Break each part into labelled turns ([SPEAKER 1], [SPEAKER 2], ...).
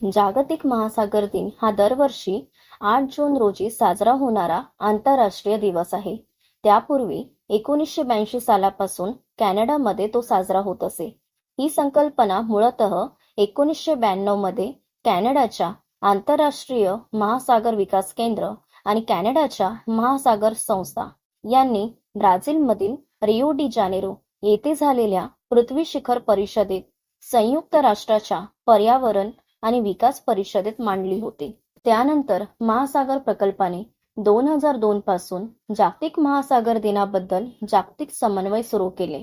[SPEAKER 1] जागतिक महासागर दिन हा दरवर्षी आठ जून रोजी साजरा होणारा आंतरराष्ट्रीय दिवस आहे. त्यापूर्वी एकोणीसशे ब्याऐंशी सालापासून कॅनडामध्ये तो साजरा होत असे. ही संकल्पना मूळत एकोणीसशे ब्याण्णवमध्ये कॅनडाच्या आंतरराष्ट्रीय महासागर विकास केंद्र आणि कॅनडाच्या महासागर संस्था यांनी ब्राझीलमधील रिओ डी जानेरो येथे झालेल्या पृथ्वी शिखर परिषदेत संयुक्त राष्ट्राच्या पर्यावरण आणि विकास परिषदेत मांडली होती. त्यानंतर महासागर प्रकल्पाने दोन हजार दोन पासून जागतिक महासागर दिनाबद्दल जागतिक समन्वय सुरू केले.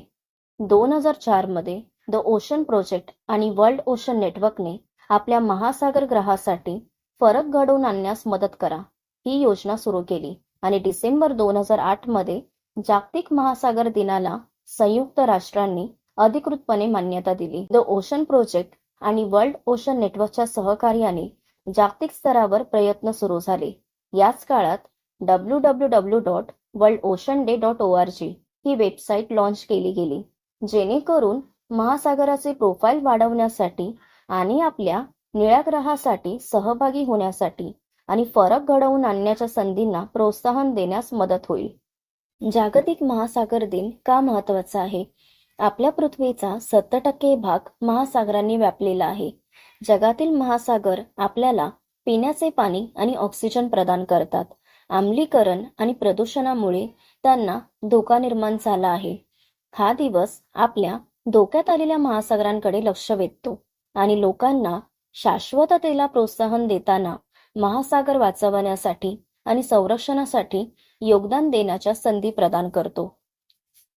[SPEAKER 1] दोन हजार चारमध्ये द ओशन प्रोजेक्ट आणि वर्ल्ड ओशन नेटवर्कने आपल्या महासागर ग्रहासाठी फरक घडवून आणण्यास मदत करा ही योजना सुरू केली आणि डिसेंबर दोन हजार आठमध्ये जागतिक महासागर दिनाला संयुक्त राष्ट्रांनी अधिकृतपणे मान्यता दिली. द ओशन प्रोजेक्ट आणि वर्ल्ड ओशन नेटवर्कच्या सहकार्याने जागतिक स्तरावर प्रयत्न सुरू झाले. याच काळात W W W dot world ocean day dot O R G ही वेबसाईट लॉन्च केली गेली जेणेकरून महासागराचे प्रोफाईल वाढवण्यासाठी आणि आपल्या निळ्या ग्रहासाठी सहभागी होण्यासाठी आणि फरक घडवून आणण्याच्या संधींना प्रोत्साहन देण्यास मदत होईल. जागतिक महासागर दिन का महत्त्वाचा आहे? आपल्या पृथ्वीचा सत्तर टक्के भाग महासागरांनी व्यापलेला आहे. जगातील महासागर आपल्याला पिण्याचे पाणी आणि ऑक्सिजन प्रदान करतात. आम्लीकरण आणि प्रदूषणामुळे त्यांना धोका निर्माण झाला आहे. हा दिवस आपल्या धोक्यात आलेल्या महासागरांकडे लक्ष वेधतो आणि लोकांना शाश्वततेला प्रोत्साहन देताना महासागर वाचवण्यासाठी आणि संरक्षणासाठी योगदान देण्याच्या संधी प्रदान करतो.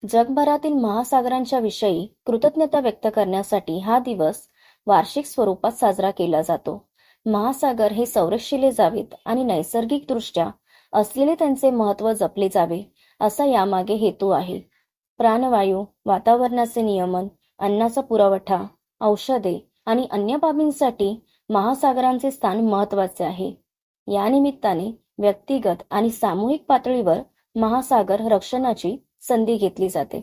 [SPEAKER 1] जगभरातील महासागरांच्या विषयी कृतज्ञता व्यक्त करण्यासाठी हा दिवस वार्षिक स्वरूपात साजरा केला जातो. महासागर हे संरक्षिले जावेत आणि नैसर्गिकदृष्ट्या असलेले त्यांचे महत्त्व जपले जावे असा यामागे हेतू आहे. प्राणवायू वातावरणाचे नियमन अन्नाचा पुरवठा औषधे आणि अन्य बाबींसाठी महासागरांचे स्थान महत्त्वाचे आहे. या निमित्ताने व्यक्तिगत आणि सामूहिक पातळीवर महासागर रक्षणाची संधी घेतली जाते.